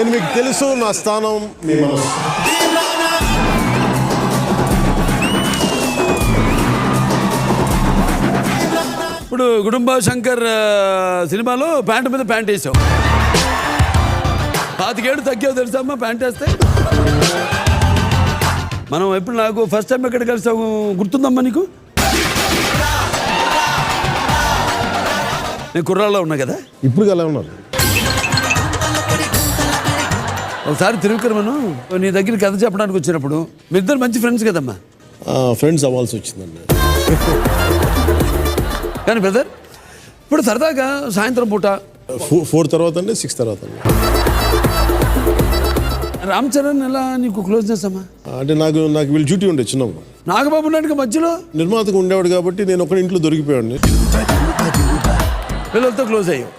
నేను మీకు తెలుసు నా స్థానం మీ మనసు. ఇప్పుడు కుటుంబ శంకర్ సినిమాలో ప్యాంట్ మీద ప్యాంట్ వేసావు పాతికేడు తగ్గావు తెలుసమ్మా ప్యాంట్ వేస్తే? మనం ఎప్పుడు నాకు ఫస్ట్ టైం ఎక్కడ కలిసావు గుర్తుందమ్మా నీకు? నేను కుర్రాల్లో ఉన్నా కదా? ఇప్పుడు అలా ఉన్నారు ఒకసారి తిరువిక్రమను నీ దగ్గర కథ చెప్పడానికి వచ్చినప్పుడు మీ ఇద్దరు మంచి ఫ్రెండ్స్ కదమ్మా? ఫ్రెండ్స్ అవ్వాల్సి వచ్చిందండి. కానీ బ్రదర్ ఇప్పుడు సరదాగా సాయంత్రం పూట ఫోర్ తర్వాత అండి సిక్స్ తర్వాత అండి. రామ్ చరణ్ ఎలా నీకు క్లోజ్నెస్ అమ్మా అంటే నాకు నాకు వీళ్ళు డ్యూటీ ఉండే చిన్నప్పుడు. నాగబాబు నాయుడుకి మధ్యలో? నిర్మాతకు ఉండేవాడు కాబట్టి నేను ఒక ఇంట్లో దొరికిపోయాడిని పిల్లలతో క్లోజ్ అయ్యావు